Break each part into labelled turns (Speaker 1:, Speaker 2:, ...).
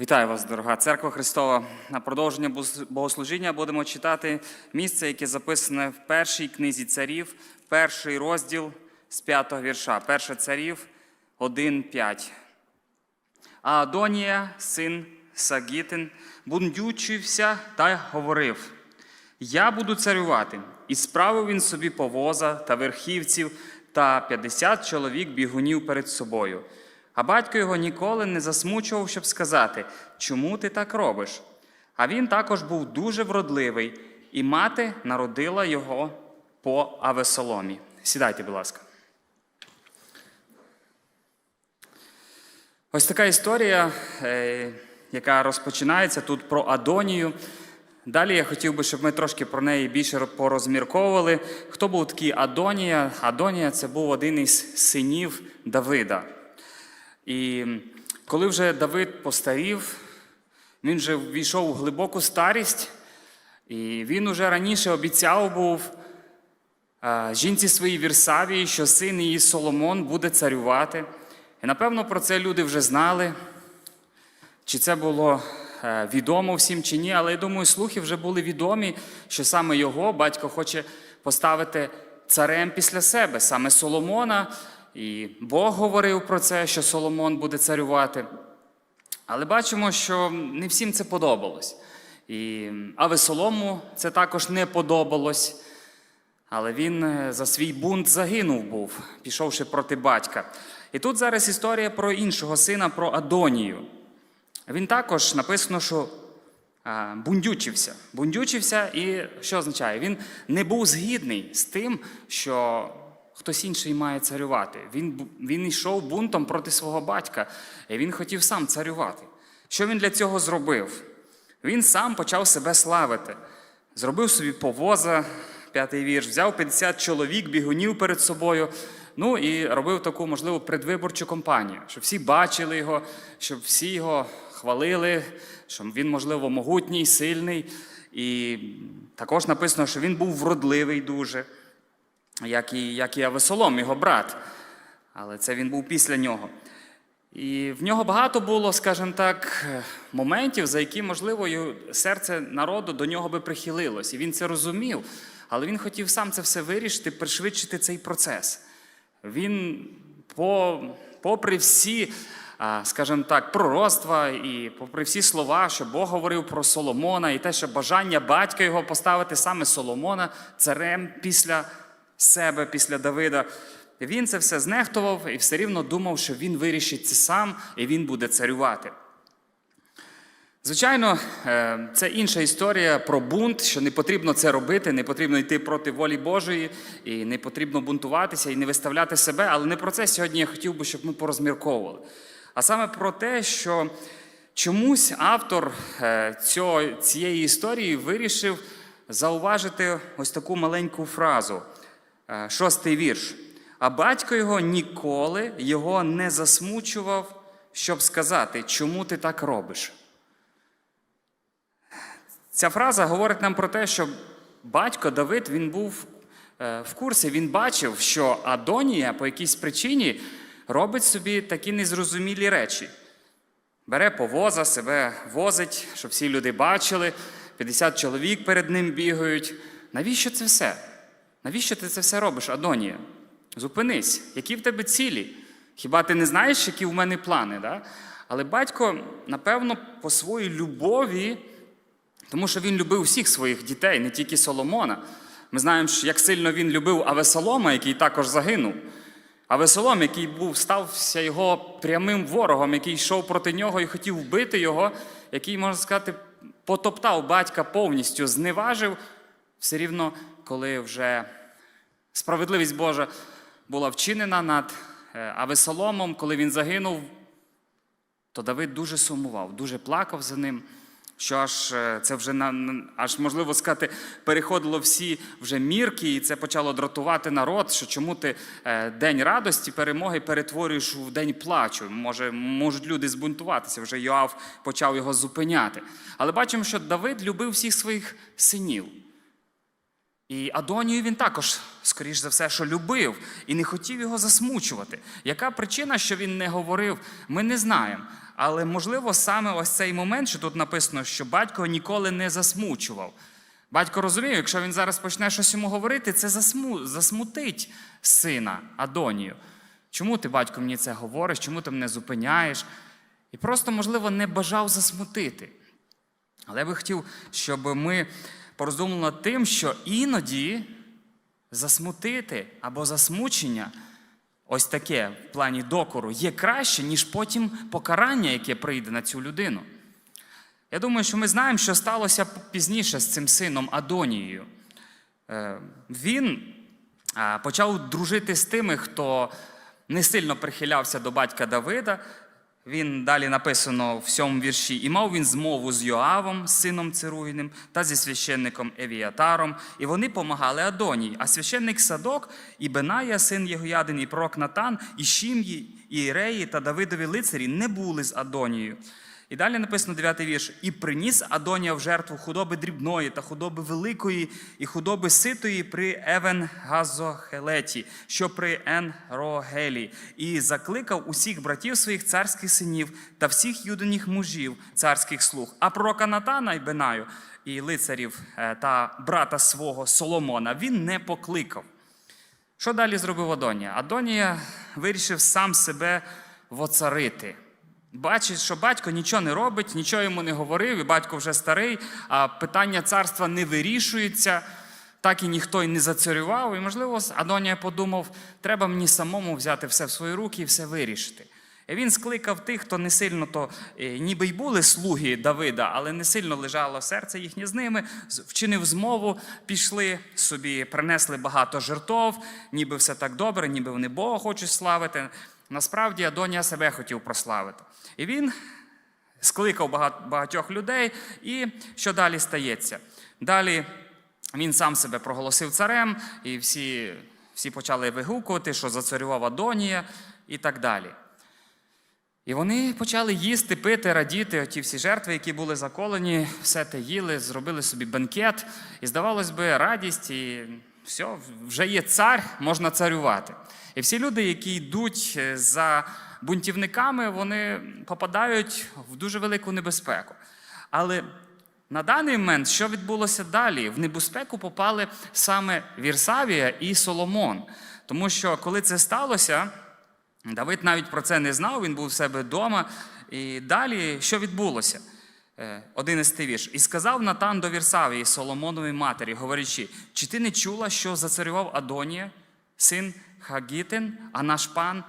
Speaker 1: Вітаю вас, дорога церква Христова. На продовження богослужіння будемо читати місце, яке записане в першій книзі царів, перший розділ з п'ятого вірша. Перше царів 1.5. А Адонія, син Сагітин, бундючився та говорив: Я буду царювати. І справив він собі повоза та верхівців та 50 чоловік бігунів перед собою. А батько його ніколи не засмучував, щоб сказати, чому ти так робиш? А він також був дуже вродливий, і мати народила його по Авесоломі. Сідайте, будь ласка. Ось така історія, е, яка розпочинається тут про Адонію. Далі я хотів би, щоб ми трошки про неї більше порозмірковували. Хто був такий Адонія? Адонія це був один із синів Давида. І коли вже Давид постарів, він вже ввійшов у глибоку старість, і він уже раніше обіцяв був жінці своїй Вірсавії, що син її Соломон буде царювати. І напевно про це люди вже знали, чи це було е, відомо всім чи ні, але я думаю, слухи вже були відомі, що саме його батько хоче поставити царем після себе, саме Соломона. І Бог говорив про це, що Соломон буде царювати. Але бачимо, що не всім це подобалось. І Авесолому це також не подобалось. Але він е, за свій бунт загинув був, пішовши проти батька. І тут зараз історія про іншого сина, про Адонію. Він також написано, що бундючився. Бундючився, і що означає? Він не був згідний з тим, що хтось інший має царювати. Він, він йшов бунтом проти свого батька, і він хотів сам царювати. Що він для цього зробив? Він сам почав себе славити. Зробив собі повоза, п'ятий вірш, взяв 50 чоловік, бігунів перед собою. Ну і робив таку, можливо, предвиборчу кампанію, щоб всі бачили його, щоб всі його хвалили, що він, можливо, могутній, сильний. І також написано, що він був вродливий дуже, як і, як і Авесолом, його брат. Але це він був після нього. І в нього багато було, скажімо так, моментів, за які, можливо, серце народу до нього би прихилилось. І він це розумів, але він хотів сам це все вирішити, пришвидшити цей процес. Він, по, попри всі, скажімо так, пророцтва і попри всі слова, що Бог говорив про Соломона, і те, що бажання батька його поставити саме Соломона царем після себе, після Давида. Він це все знехтував і все рівно думав, що він вирішить це сам і він буде царювати. Звичайно, е, це інша історія про бунт, що не потрібно це робити, не потрібно йти проти волі Божої, і не потрібно бунтуватися і не виставляти себе. Але не про це сьогодні я хотів би, щоб ми порозмірковували. А саме про те, що чомусь автор е, цієї історії вирішив зауважити ось таку маленьку фразу. Е, Шостий вірш. А батько його ніколи його не засмучував, щоб сказати, чому ти так робиш. Ця фраза говорить нам про те, що батько Давид він був е, в курсі, він бачив, що Адонія по якійсь причині робить собі такі незрозумілі речі. Бере повоза, себе возить, щоб всі люди бачили, 50 чоловік перед ним бігають. Навіщо це все? Навіщо ти це все робиш, Адонія? Зупинись, які в тебе цілі? Хіба ти не знаєш, які в мене плани? Да? Але батько, напевно, по своїй любові, тому що він любив всіх своїх дітей, не тільки Соломона. Ми знаємо, як сильно він любив Авесолома, який також загинув. Авесолом, який був, стався його прямим ворогом, який йшов проти нього і хотів вбити його, який, можна сказати, потоптав батька повністю, зневажив, все рівно, коли вже справедливість Божа була вчинена над е, Авесоломом, коли він загинув, то Давид дуже сумував, дуже плакав за ним. Що аж е, це вже аж можливо сказати, переходило всі вже мірки, і це почало дратувати народ. Що чому ти е, день радості, перемоги перетворюєш у день плачу? Може, можуть люди збунтуватися. Вже Йоав почав його зупиняти. Але бачимо, що Давид любив всіх своїх синів. І Адонію він також, скоріш за все, що любив і не хотів його засмучувати. Яка причина, що він не говорив, ми не знаємо. Але можливо саме ось цей момент, що тут написано, що батько ніколи не засмучував. Батько розумів, якщо він зараз почне щось йому говорити, це засму... засмутить сина Адонію. Чому ти, батько, мені це говориш? Чому ти мене зупиняєш? І просто, можливо, не бажав засмутити. Але я би хотів, щоб ми пороздумували над тим, що іноді засмутити або засмучення, ось таке в плані докору, є краще, ніж потім покарання, яке прийде на цю людину. Я думаю, що ми знаємо, що сталося пізніше з цим сином Адонією. Е, Він почав дружити з тими, хто не сильно прихилявся до батька Давида. Він далі написано в сьомому вірші: і мав він змову з Йоавом, сином Цируїним, та зі священником Евіатаром, і вони помагали Адонії. А священник Садок, і Беная, син Єгоядин, і пророк Натан, і Шім'ї, і Іреї та Давидові лицарі не були з Адонією. І далі написано 9 вірш: і приніс Адонія в жертву худоби дрібної та худоби великої, і худоби ситої при Евен Газохелеті, що при Енрогелі, і закликав усіх братів своїх царських синів та всіх юдиних мужів царських слуг, а пророка Натана і Бенаю, і лицарів е, та брата свого Соломона він не покликав. Що далі зробив Адонія? Адонія вирішив сам себе воцарити. Бачить, що батько нічого не робить, нічого йому не говорив, і батько вже старий, а питання царства не вирішується, так і ніхто й не зацарював. І, можливо, Адонія подумав, треба мені самому взяти все в свої руки і все вирішити. І він скликав тих, хто не сильно то, е, ніби й були слуги Давида, але не сильно лежало серце їхнє з ними, вчинив змову, пішли собі, принесли багато жертов, ніби все так добре, ніби вони Бога хочуть славити. Насправді Адонія себе хотів прославити. І він скликав багатьох людей, і що далі стається? Далі він сам себе проголосив царем, і всі, всі почали вигукувати, що зацарював Адонія і так далі. І вони почали їсти, пити, радіти, оті всі жертви, які були заколені, все те їли, зробили собі бенкет. І здавалось би, радість, і все, вже є цар, можна царювати. І всі люди, які йдуть е, за бунтівниками, вони попадають в дуже велику небезпеку. Але на даний момент, що відбулося далі? В небезпеку попали саме Вірсавія і Соломон. Тому що коли це сталося, Давид навіть про це не знав, він був у себе вдома. І далі що відбулося? Е, 11 вірш. І сказав Натан до Вірсавії, Соломоновій матері, говорячи: чи ти не чула, що зацарював Адонія, син Хагітин, а наш пан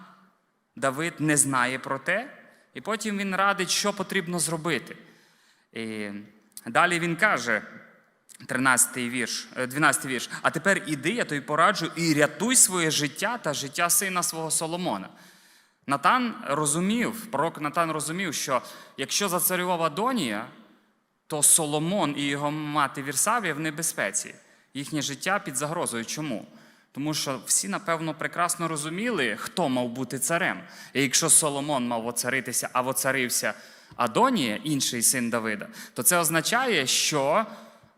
Speaker 1: Давид не знає про те? І потім він радить, що потрібно зробити. І далі він каже, 13 вірш, е, 12 вірш. А тепер іди, я тобі пораджу, і рятуй своє життя та життя сина свого Соломона. Натан розумів, пророк Натан розумів, що якщо зацарював Адонія, то Соломон і його мати Вірсавія в небезпеці. Їхнє життя під загрозою. Чому? Тому що всі, напевно, прекрасно розуміли, хто мав бути царем. І якщо Соломон мав оцаритися, а воцарився Адонія, інший син Давида, то це означає, що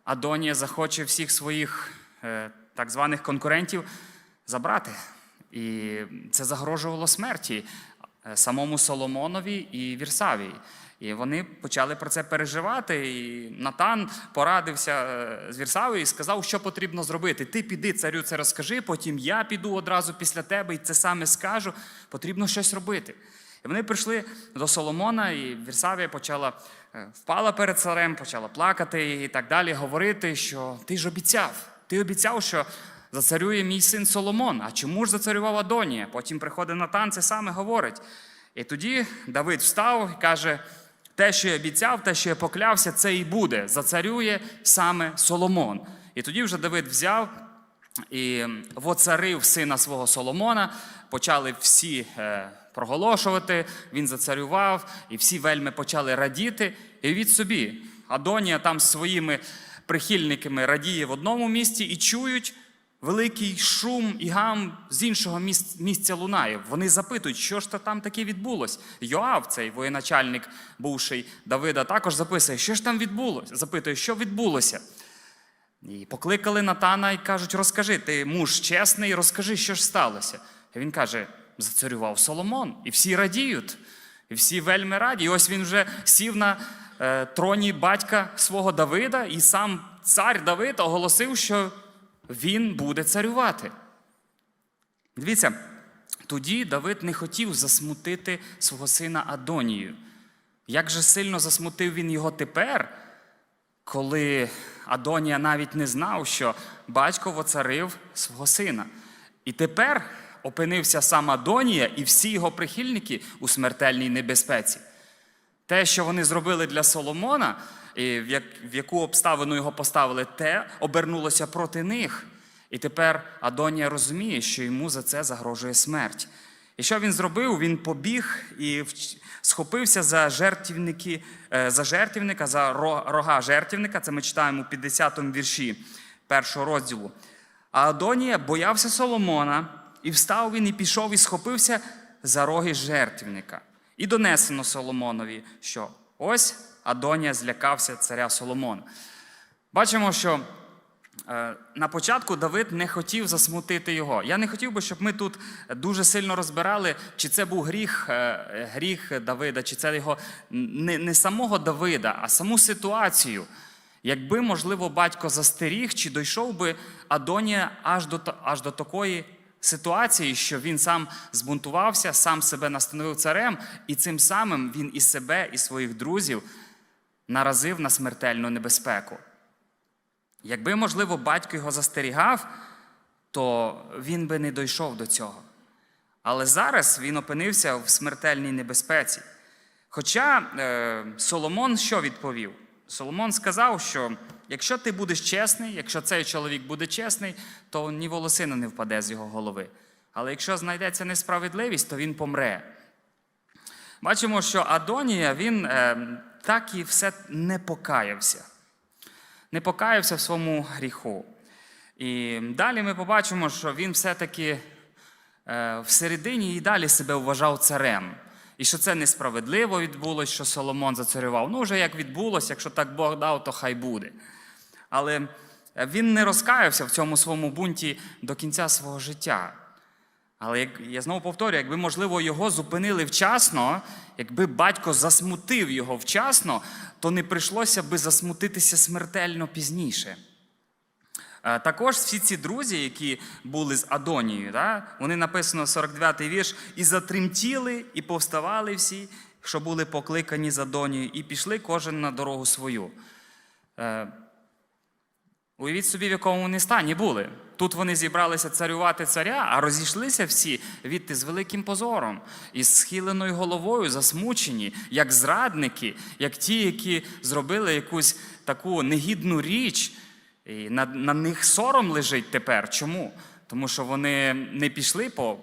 Speaker 1: Адонія захоче всіх своїх е, так званих конкурентів забрати. І це загрожувало смерті е, самому Соломонові і Вірсавії. І вони почали про це переживати. І Натан порадився е, з Вірсавією і сказав, що потрібно зробити. Ти піди, царю, це розкажи, потім я піду одразу після тебе і це саме скажу. Потрібно щось робити. І вони прийшли до Соломона, і Вірсавія почала е, впала перед царем, почала плакати і так далі, говорити, що ти ж обіцяв, ти обіцяв, що зацарює мій син Соломон. А чому ж зацарював Адонія? Потім приходить Натан, це саме говорить. І тоді Давид встав і каже: те, що я обіцяв, те, що я поклявся, це і буде. Зацарює саме Соломон. І тоді вже Давид взяв і воцарив сина свого Соломона, почали всі е, проголошувати, він зацарював, і всі вельми почали радіти. І від собі Адонія там з своїми прихильниками радіє в одному місці і чують великий шум і гам з іншого місця лунає. Вони запитують, що ж то там таке відбулось. Йоав, цей воєначальник бувший Давида, також записує, що ж там відбулося. Запитує, що відбулося. І покликали Натана і кажуть: розкажи, ти муж чесний, розкажи, що ж сталося. І він каже: зацарював Соломон, і всі радіють, і всі вельми раді. І ось він вже сів на е, троні батька свого Давида, і сам цар Давид оголосив, що він буде царювати. Дивіться, тоді Давид не хотів засмутити свого сина Адонію. Як же сильно засмутив він його тепер, коли Адонія навіть не знав, що батько воцарив свого сина. І тепер опинився сам Адонія і всі його прихильники у смертельній небезпеці. Те, що вони зробили для Соломона, в, як, в яку обставину його поставили, те обернулося проти них. І тепер Адонія розуміє, що йому за це загрожує смерть. І що він зробив? Він побіг і схопився за жертівники, е, за жертівника, за рога жертівника. Це ми читаємо у 50-му вірші першого розділу. А Адонія боявся Соломона, і встав він і пішов, і схопився за роги жертвівника. І донесено Соломонові, що ось Адонія злякався царя Соломона. Бачимо, що е, на початку Давид не хотів засмутити його. Я не хотів би, щоб ми тут дуже сильно розбирали, чи це був гріх, е, гріх Давида, чи це його не, не самого Давида, а саму ситуацію. Якби, можливо, батько застеріг, чи дійшов би Адонія аж до, аж до такої ситуації, що він сам збунтувався, сам себе настановив царем, і цим самим він і себе, і своїх друзів наразив на смертельну небезпеку. Якби, можливо, батько його застерігав, то він би не дійшов до цього. Але зараз він опинився в смертельній небезпеці. Хоча е, Соломон що відповів? Соломон сказав, що якщо ти будеш чесний, якщо цей чоловік буде чесний, то ні волосина не впаде з його голови. Але якщо знайдеться несправедливість, то він помре. Бачимо, що Адонія він е, так і все не покаявся. Не покаявся в своєму гріху. І далі ми побачимо, що він все-таки е, всередині і далі себе вважав царем. І що це несправедливо відбулося, що Соломон зацарював. Ну, вже як відбулося, якщо так Бог дав, то хай буде. Але він не розкаявся в цьому своєму бунті до кінця свого життя. Але як я знову повторюю, якби, можливо, його зупинили вчасно, якби батько засмутив його вчасно, то не прийшлося би засмутитися смертельно пізніше. Е, Також всі ці друзі, які були з Адонією, да, вони написано 49-й вірш, і затремтіли, і повставали всі, що були покликані з Адонією, і пішли кожен на дорогу свою. Е, Уявіть собі, в якому вони стані були. Тут вони зібралися царювати царя, а розійшлися всі відти з великим позором, із схиленою головою, засмучені, як зрадники, як ті, які зробили якусь таку негідну річ. І на, на них сором лежить тепер. Чому? Тому що вони не пішли по,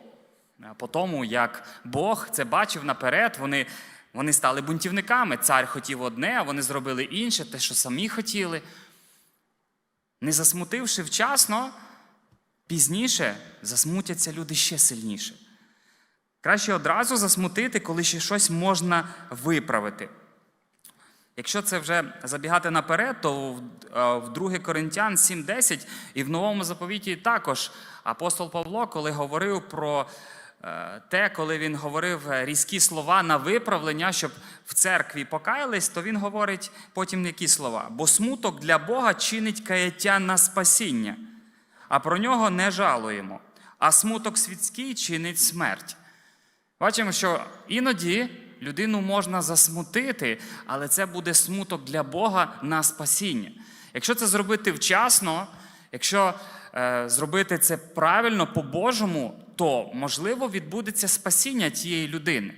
Speaker 1: по тому, як Бог це бачив наперед. Вони, вони стали бунтівниками. Цар хотів одне, а вони зробили інше, те, що самі хотіли. Не засмутивши вчасно, пізніше засмутяться люди ще сильніше. Краще одразу засмутити, коли ще щось можна виправити. Якщо це вже забігати наперед, то в е, в 2 Коринтян 7.10 і в Новому заповіті також апостол Павло, коли говорив про е, те, коли він говорив е, різкі слова на виправлення, щоб в церкві покаялись, то він говорить потім які слова. Бо смуток для Бога чинить каяття на спасіння, а про нього не жалуємо. А смуток світський чинить смерть. Бачимо, що іноді людину можна засмутити, але це буде смуток для Бога на спасіння. Якщо це зробити вчасно, якщо е, зробити це правильно по-божому, то можливо відбудеться спасіння тієї людини.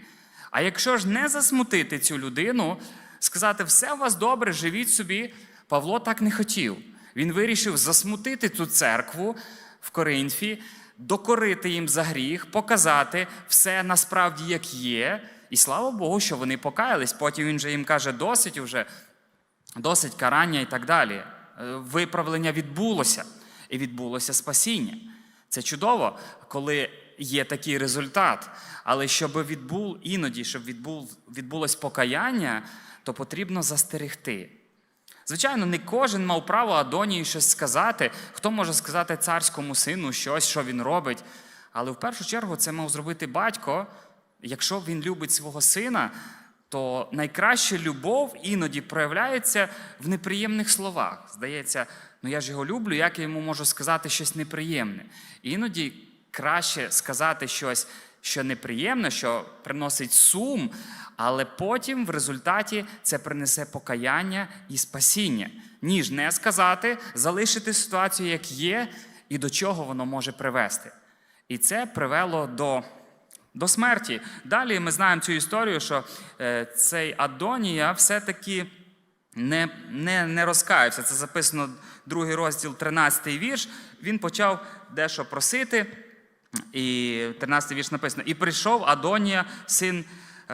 Speaker 1: А якщо ж не засмутити цю людину, сказати, все у вас добре, живіть собі, Павло так не хотів. Він вирішив засмутити цю церкву в Коринфі, докорити їм за гріх, показати все насправді як є. І слава Богу, що вони покаялись. Потім він же їм каже, досить уже, досить карання і так далі. Е, Виправлення відбулося, і відбулося спасіння. Це чудово, коли є такий результат. Але щоб відбув іноді, щоб відбув, відбулось покаяння, то потрібно застерегти. Звичайно, не кожен мав право Адонії щось сказати. Хто може сказати царському сину щось, що він робить. Але в першу чергу це мав зробити батько. Якщо він любить свого сина, то найкраща любов іноді проявляється в неприємних словах. Здається, ну я ж його люблю, як я йому можу сказати щось неприємне. Іноді краще сказати щось, що неприємне, що приносить сум, але потім в результаті це принесе покаяння і спасіння, ніж не сказати, залишити ситуацію, як є, і до чого воно може привести. І це привело до до смерті. Далі ми знаємо цю історію, що е, цей Адонія все-таки не, не, не розкаявся. Це записано другий розділ, 13 вірш. Він почав дещо просити. І 13 вірш написано: І прийшов Адонія, син е,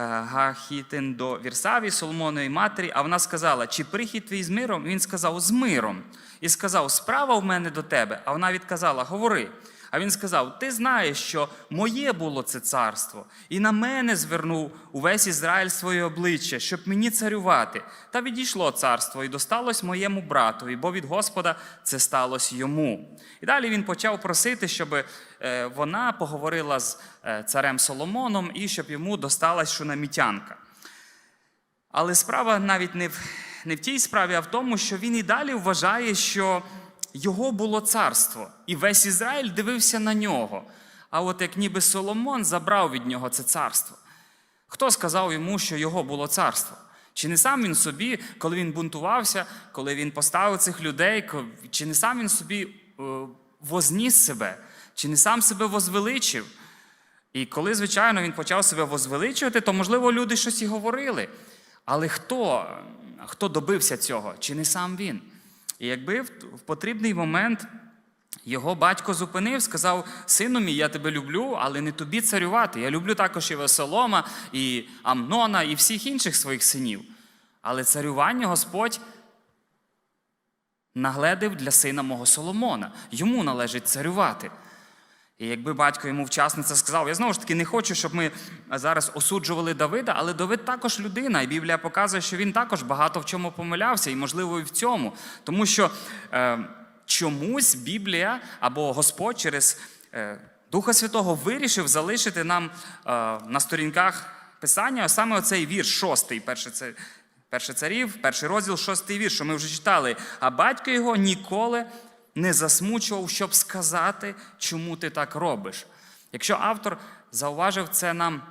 Speaker 1: Гахітин до Вірсаві, Соломоної матері, а вона сказала: Чи прихід твій з миром? Він сказав, з миром. І сказав: Справа в мене до тебе. А вона відказала: Говори. А він сказав: Ти знаєш, що моє було це царство, і на мене звернув увесь Ізраїль своє обличчя, щоб мені царювати. Та відійшло царство, і досталось моєму братові, бо від Господа це сталося йому. І далі він почав просити, щоб е, вона поговорила з е, царем Соломоном і щоб йому досталась шунамітянка. Але справа навіть не в, не в тій справі, а в тому, що він і далі вважає, що його було царство, і весь Ізраїль дивився на нього. А от як ніби Соломон забрав від нього це царство. Хто сказав йому, що його було царство? Чи не сам він собі, коли він бунтувався, коли він поставив цих людей, чи не сам він собі е, возніс себе, чи не сам себе возвеличив? І коли, звичайно, він почав себе возвеличувати, то, можливо, люди щось і говорили. Але хто, хто добився цього? Чи не сам він? І якби в, потрібний момент його батько зупинив, сказав: Сину мій, я тебе люблю, але не тобі царювати. Я люблю також і Весолома, і Амнона, і всіх інших своїх синів. Але царювання Господь нагледив для сина мого Соломона. Йому належить царювати. І якби батько йому вчасно це сказав, я знову ж таки не хочу, щоб ми зараз осуджували Давида, але Давид також людина, і Біблія показує, що він також багато в чому помилявся, і можливо і в цьому. Тому що е, чомусь Біблія або Господь через е, Духа Святого вирішив залишити нам е, на сторінках Писання саме оцей вірш, шостий, перший це. Перший царів, перший розділ, шостий вірш, що ми вже читали. А батько його ніколи не засмучував, щоб сказати, чому ти так робиш. Якщо автор зауважив це нам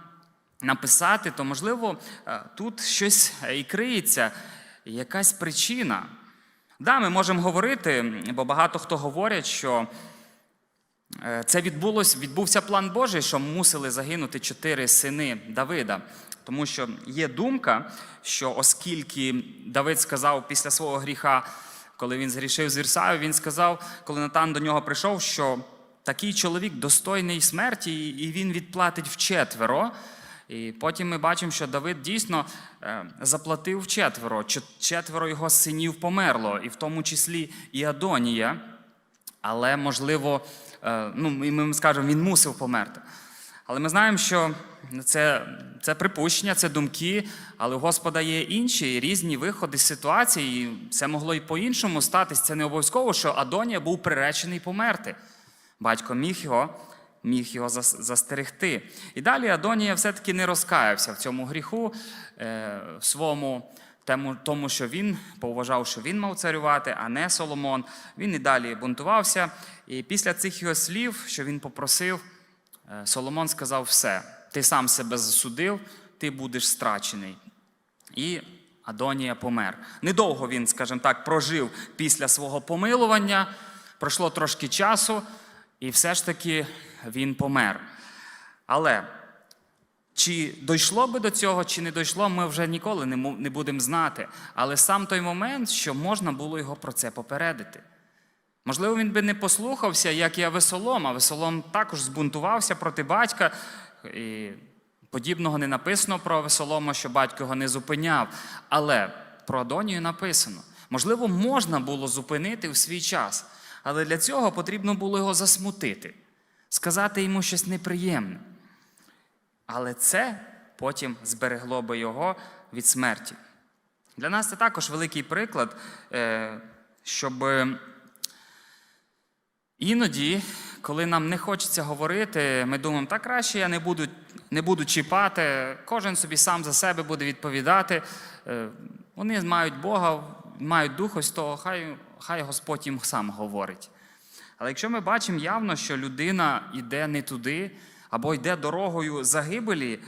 Speaker 1: написати, то можливо е, тут щось і криється, якась причина. Да, ми можемо говорити, бо багато хто говорять, що Е, Це відбулось, відбувся план Божий, що мусили загинути чотири сини Давида. Тому що є думка, що оскільки Давид сказав після свого гріха, коли він згрішив з Вірсаю, він сказав, коли Натан до нього прийшов, що такий чоловік достойний смерті, і він відплатить вчетверо. І потім ми бачимо, що Давид дійсно е, заплатив вчетверо. Четверо його синів померло, і в тому числі і Адонія. Але, можливо, е, ну, ми ми скажемо, він мусив померти. Але ми знаємо, що це, це припущення, це думки, але у Господа є інші різні виходи з ситуації. і Це могло і по-іншому статись. Це не обов'язково, що Адонія був приречений померти. Батько міг його, міг його застерегти. І далі Адонія все-таки не розкаявся в цьому гріху, е, в своєму тому, що він поважав, що він мав царювати, а не Соломон. Він і далі бунтувався. І після цих його слів, що він попросив, е, Соломон сказав: все, ти сам себе засудив, ти будеш страчений. І Адонія помер. Недовго він, скажімо так, прожив після свого помилування. Пройшло трошки часу, і все ж таки він помер. Але чи дійшло би до цього, чи не дійшло, ми вже ніколи не будемо знати. Але сам той момент, що можна було його про це попередити. Можливо, він би не послухався, як і Авесолом. Авесолом також збунтувався проти батька. І подібного не написано про Авесолома, що батько його не зупиняв. Але про Адонію написано. Можливо, можна було зупинити в свій час, але для цього потрібно було його засмутити, сказати йому щось неприємне. Але це потім зберегло би його від смерті. Для нас це також великий приклад, е, щоб іноді, коли нам не хочеться говорити, ми думаємо, так краще я не буду, не буду чіпати, кожен собі сам за себе буде відповідати. Е, Вони мають Бога, мають Дух ось того, хай, хай Господь їм сам говорить. Але якщо ми бачимо явно, що людина йде не туди або йде дорогою загибелі,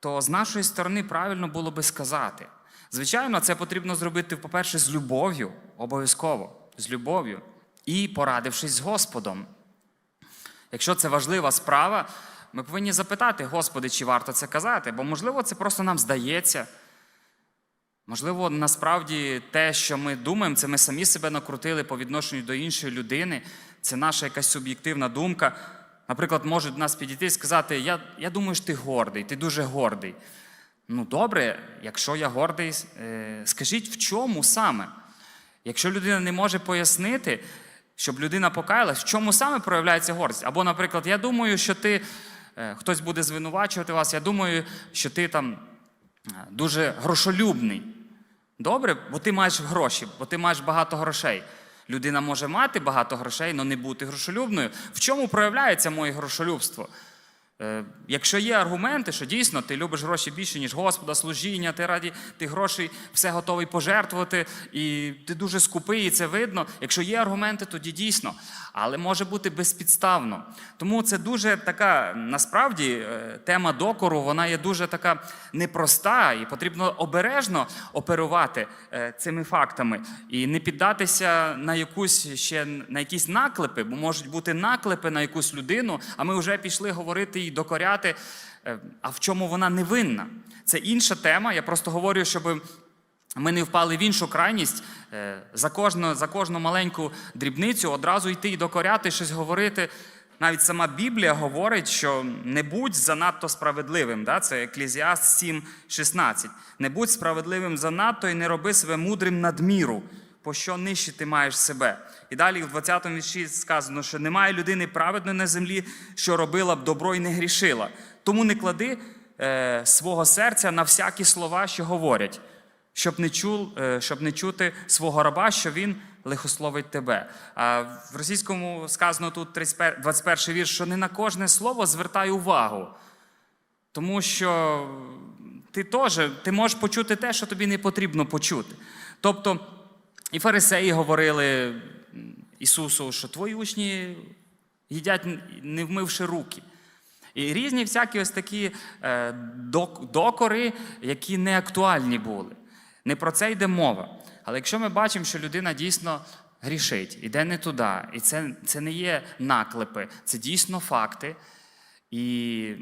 Speaker 1: то з нашої сторони правильно було би сказати. Звичайно, це потрібно зробити, по-перше, з любов'ю, обов'язково, з любов'ю і порадившись з Господом. Якщо це важлива справа, ми повинні запитати, Господи, чи варто це казати, бо, можливо, це просто нам здається. Можливо, насправді те, що ми думаємо, це ми самі себе накрутили по відношенню до іншої людини, це наша якась суб'єктивна думка. Наприклад, можуть до нас підійти і сказати: я, я думаю, що ти гордий, ти дуже гордий. Ну, добре, якщо я гордий, е, скажіть, в чому саме? Якщо людина не може пояснити, щоб людина покаялась, в чому саме проявляється гордість? Або, наприклад, я думаю, що ти е, хтось буде звинувачувати вас, я думаю, що ти там е, дуже грошолюбний. Добре, бо ти маєш гроші, бо ти маєш багато грошей. Людина може мати багато грошей, але не бути грошолюбною. В чому проявляється моє грошолюбство? Е, Якщо є аргументи, що дійсно ти любиш гроші більше, ніж Господа, служіння, ти раді тих грошей все готовий пожертвувати, і ти дуже скупий, і це видно. Якщо є аргументи, тоді дійсно. Але може бути безпідставно. Тому це дуже така, насправді, е, тема докору, вона є дуже така непроста, і потрібно обережно оперувати е, цими фактами і не піддатися на якусь ще на якісь наклепи, бо можуть бути наклепи на якусь людину, а ми вже пішли говорити і докоряти. Е, А в чому вона не винна? Це інша тема. Я просто говорю, щоб ми не впали в іншу крайність е, за кожну, за кожну маленьку дрібницю одразу йти і докоряти, щось говорити. Навіть сама Біблія говорить, що не будь занадто справедливим. Да? Це Еклезіаст 7,16. Не будь справедливим занадто і не роби себе мудрим надміру, по що нищити маєш себе. І далі в 20-му вірші сказано, що немає людини праведної на землі, що робила б добро і не грішила. Тому не клади е, свого серця на всякі слова, що говорять щоб не, чул, е, щоб не чути свого раба, що він лихословить тебе. А в російському сказано тут 21 вірш, що не на кожне слово звертай увагу. Тому що ти теж ти можеш почути те, що тобі не потрібно почути. Тобто, і фарисеї говорили Ісусу, що твої учні їдять, не вмивши руки. І різні всякі ось такі е, докори, які не актуальні були. Не про це йде мова. Але якщо ми бачимо, що людина дійсно грішить, іде не туди, і це, це не є наклепи, це дійсно факти. І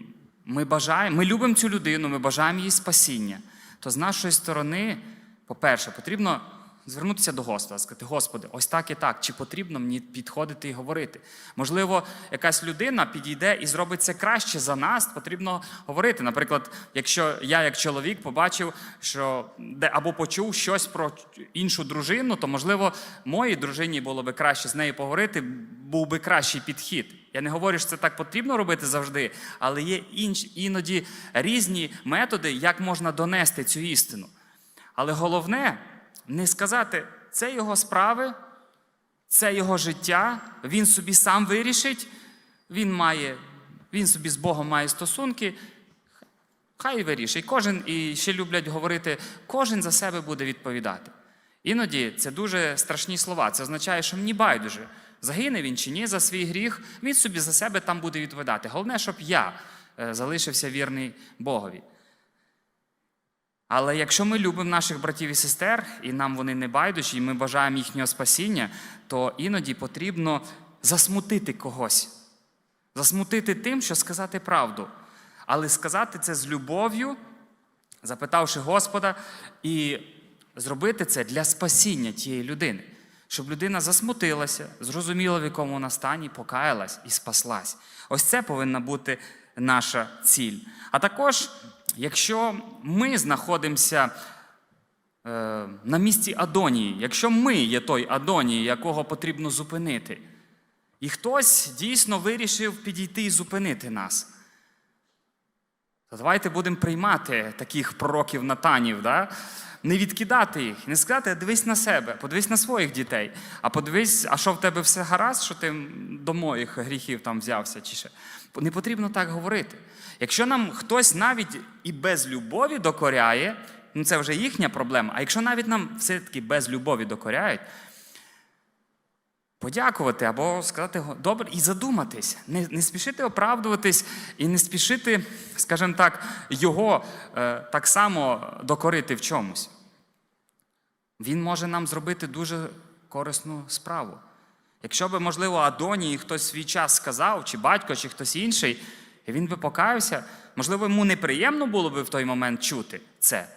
Speaker 1: ми бажаємо, ми любимо цю людину, ми бажаємо їй спасіння. То з нашої сторони, по-перше, потрібно звернутися до Господа, сказати, Господи, ось так і так, чи потрібно мені підходити і говорити? Можливо, якась людина підійде і зробить це краще за нас, потрібно говорити. Наприклад, якщо я, як чоловік, побачив, що де або почув щось про іншу дружину, то можливо, моїй дружині було би краще з нею поговорити, був би кращий підхід. Я не говорю, що це так потрібно робити завжди, але є інш, іноді різні методи, як можна донести цю істину. Але головне не сказати, це його справи, це його життя, він собі сам вирішить, він має, він собі з Богом має стосунки. Хай вирішить. Кожен, і ще люблять говорити, кожен за себе буде відповідати. Іноді це дуже страшні слова. Це означає, що мені байдуже. Загине він чи ні за свій гріх, він собі за себе там буде відповідати. Головне, щоб я е, залишився вірний Богові. Але якщо ми любимо наших братів і сестер, і нам вони не байдужі, і ми бажаємо їхнього спасіння, то іноді потрібно засмутити когось. Засмутити тим, що сказати правду. Але сказати це з любов'ю, запитавши Господа, і зробити це для спасіння тієї людини. Щоб людина засмутилася, зрозуміла, в якому вона стані, покаялась і спаслась. Ось це повинна бути наша ціль. А також, якщо ми знаходимося е, на місці Адонії, якщо ми є той Адонії, якого потрібно зупинити, і хтось дійсно вирішив підійти і зупинити нас. То давайте будемо приймати таких пророків Натанів, да? Не відкидати їх, не сказати, дивись на себе, подивись на своїх дітей, а подивись, а що в тебе все гаразд, що ти до моїх гріхів там взявся чи ще. Не потрібно так говорити. Якщо нам хтось навіть і без любові докоряє, ну це вже їхня проблема. А якщо навіть нам все-таки без любові докоряють, подякувати або сказати добре і задуматись, не, не спішити оправдуватись і не спішити, скажімо так, його е, так само докорити в чомусь. Він може нам зробити дуже корисну справу. Якщо би, можливо, Адонії хтось свій час сказав, чи батько, чи хтось інший, і він би покаявся, можливо, йому неприємно було би в той момент чути це.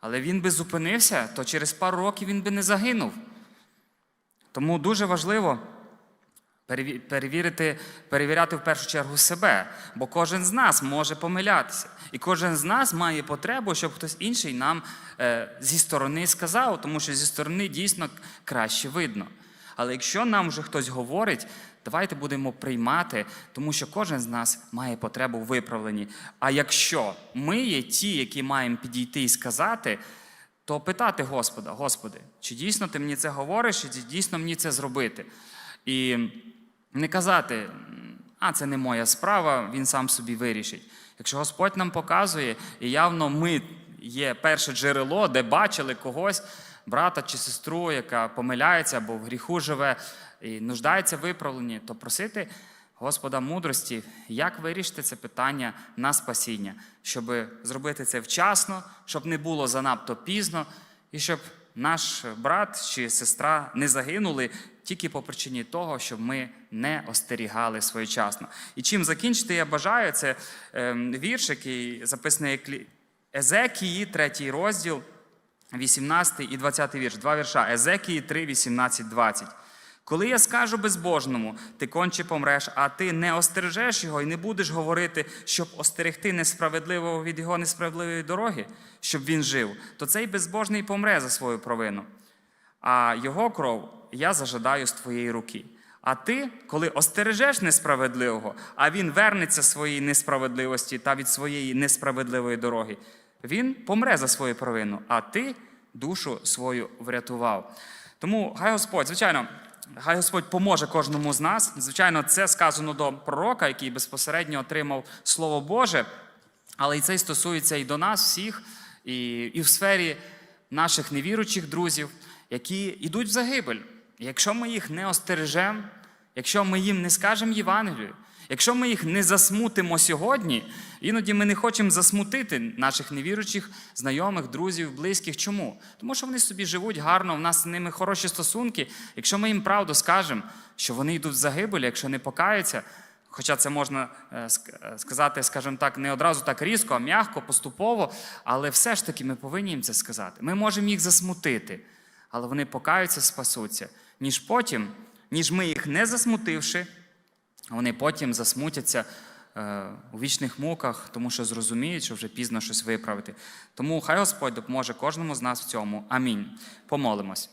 Speaker 1: Але він би зупинився, то через пару років він би не загинув. Тому дуже важливо перевірити, перевіряти в першу чергу себе, бо кожен з нас може помилятися. І кожен з нас має потребу, щоб хтось інший нам е, зі сторони сказав, тому що зі сторони дійсно краще видно. Але якщо нам вже хтось говорить, давайте будемо приймати, тому що кожен з нас має потребу в виправленні. А якщо ми є ті, які маємо підійти і сказати, то питати Господа, Господи, чи дійсно ти мені це говориш, чи дійсно мені це зробити? І не казати, а це не моя справа, він сам собі вирішить. Якщо Господь нам показує, і явно ми є перше джерело, де бачили когось, брата чи сестру, яка помиляється або в гріху живе і нуждається в виправленні, то просити Господа мудрості, як вирішити це питання на спасіння, щоб зробити це вчасно, щоб не було занадто пізно, і щоб наш брат чи сестра не загинули тільки по причині того, щоб ми не остерігали своєчасно. І чим закінчити, я бажаю, це ем, вірш, який записаний Езекії, третій розділ, 18 і 20 вірш, два вірша. Езекії 3, 18, 20. Коли я скажу безбожному, ти конче помреш, а ти не остережеш його і не будеш говорити, щоб остерегти несправедливого від його несправедливої дороги, щоб він жив, то цей безбожний помре за свою провину. А його кров я зажадаю з твоєї руки. А ти, коли остережеш несправедливого, а він вернеться з своєї несправедливості та від своєї несправедливої дороги, він помре за свою провину, а ти душу свою врятував. Тому хай Господь, звичайно, хай Господь поможе кожному з нас. Звичайно, це сказано до пророка, який безпосередньо отримав Слово Боже, але і це стосується і до нас всіх, і, і в сфері наших невіручих друзів, які йдуть в загибель. Якщо ми їх не остережемо, якщо ми їм не скажемо Євангелію, якщо ми їх не засмутимо сьогодні, іноді ми не хочемо засмутити наших невіручих знайомих, друзів, близьких. Чому? Тому що вони собі живуть гарно, в нас з ними хороші стосунки. Якщо ми їм правду скажемо, що вони йдуть в загибель, якщо не покаються, Хоча це можна е, е, сказати, скажімо так, не одразу так різко, а м'яко, поступово, але все ж таки ми повинні їм це сказати. Ми можемо їх засмутити, але вони покаються, спасуться. Ніж потім, ніж ми їх не засмутивши, вони потім засмутяться е, у вічних муках, тому що зрозуміють, що вже пізно щось виправити. Тому хай Господь допоможе кожному з нас в цьому. Амінь. Помолимось.